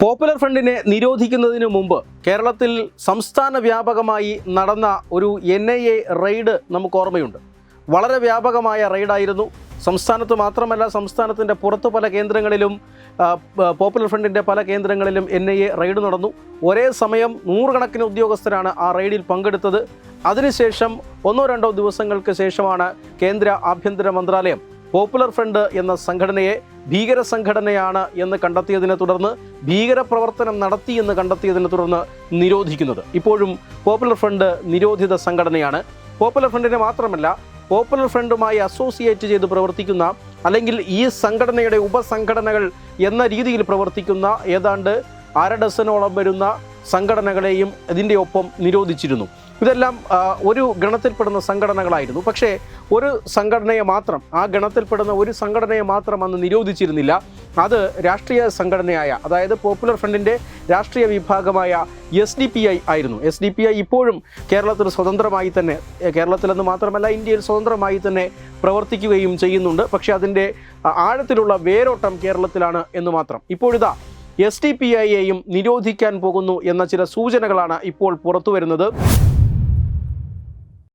Popular ഫ്രണ്ടിനെ നിരോധിക്കുന്നതിന് മുമ്പ് കേരളത്തിൽ സംസ്ഥാന വ്യാപകമായി നടന്ന ഒരു എൻ ഐ എ റെയ്ഡ് നമുക്ക് ഓർമ്മയുണ്ട്. വളരെ വ്യാപകമായ റെയ്ഡായിരുന്നു. സംസ്ഥാനത്ത് മാത്രമല്ല സംസ്ഥാനത്തിന്റെ പുറത്ത് പല കേന്ദ്രങ്ങളിലും പോപ്പുലർ ഫ്രണ്ടിന്റെ പല കേന്ദ്രങ്ങളിലും എൻ ഐ എ റെയ്ഡ് നടന്നു. ഒരേ സമയം നൂറുകണക്കിന് ഉദ്യോഗസ്ഥരാണ് ആ റെയ്ഡിൽ പങ്കെടുത്തത്. അതിനുശേഷം ഒന്നോ രണ്ടോ ദിവസങ്ങൾക്ക് ശേഷമാണ് കേന്ദ്ര ആഭ്യന്തര മന്ത്രാലയം പോപ്പുലർ ഫ്രണ്ട് എന്ന സംഘടനയെ ഭീകര സംഘടനയാണ് എന്ന് കണ്ടെത്തിയതിനെ തുടർന്ന് ഭീകരപ്രവർത്തനം നടത്തി എന്ന് കണ്ടെത്തിയതിനെ തുടർന്ന് നിരോധിക്കുന്നത്. ഇപ്പോഴും പോപ്പുലർ ഫ്രണ്ട് നിരോധിത സംഘടനയാണ്. പോപ്പുലർ ഫ്രണ്ടിനെ മാത്രമല്ല പോപ്പുലർ ഫ്രണ്ടുമായി അസോസിയേറ്റ് ചെയ്ത് പ്രവർത്തിക്കുന്ന അല്ലെങ്കിൽ ഈ സംഘടനയുടെ ഉപസംഘടനകൾ എന്ന രീതിയിൽ പ്രവർത്തിക്കുന്ന ഏതാണ്ട് അര ഡസനോളം വരുന്ന സംഘടനകളെയും ഇതിന്റെ ഒപ്പം നിരോധിച്ചിരുന്നു. ഇതെല്ലാം ഒരു ഗണത്തിൽപ്പെടുന്ന സംഘടനകളായിരുന്നു. പക്ഷേ ഒരു സംഘടനയെ മാത്രം ആ ഗണത്തിൽപ്പെടുന്ന ഒരു സംഘടനയെ മാത്രം അന്ന് നിരോധിച്ചിരുന്നില്ല. അത് രാഷ്ട്രീയ സംഘടനയായ അതായത് പോപ്പുലർ ഫ്രണ്ടിന്റെ രാഷ്ട്രീയ വിഭാഗമായ എസ് ഡി പി ഐ ആയിരുന്നു. എസ് ഡി പി ഐ ഇപ്പോഴും കേരളത്തിൽ സ്വതന്ത്രമായി തന്നെ കേരളത്തിലെന്ന് മാത്രമല്ല ഇന്ത്യയിൽ സ്വതന്ത്രമായി തന്നെ പ്രവർത്തിക്കുകയും ചെയ്യുന്നുണ്ട്. പക്ഷേ അതിന്റെ ആഴത്തിലുള്ള വേരോട്ടം കേരളത്തിലാണ് എന്ന് മാത്രം. ഇപ്പോഴിതാ എസ് ടി പി ഐയെയും നിരോധിക്കാൻ പോകുന്നു എന്ന ചില സൂചനകളാണ് ഇപ്പോൾ പുറത്തു വരുന്നത്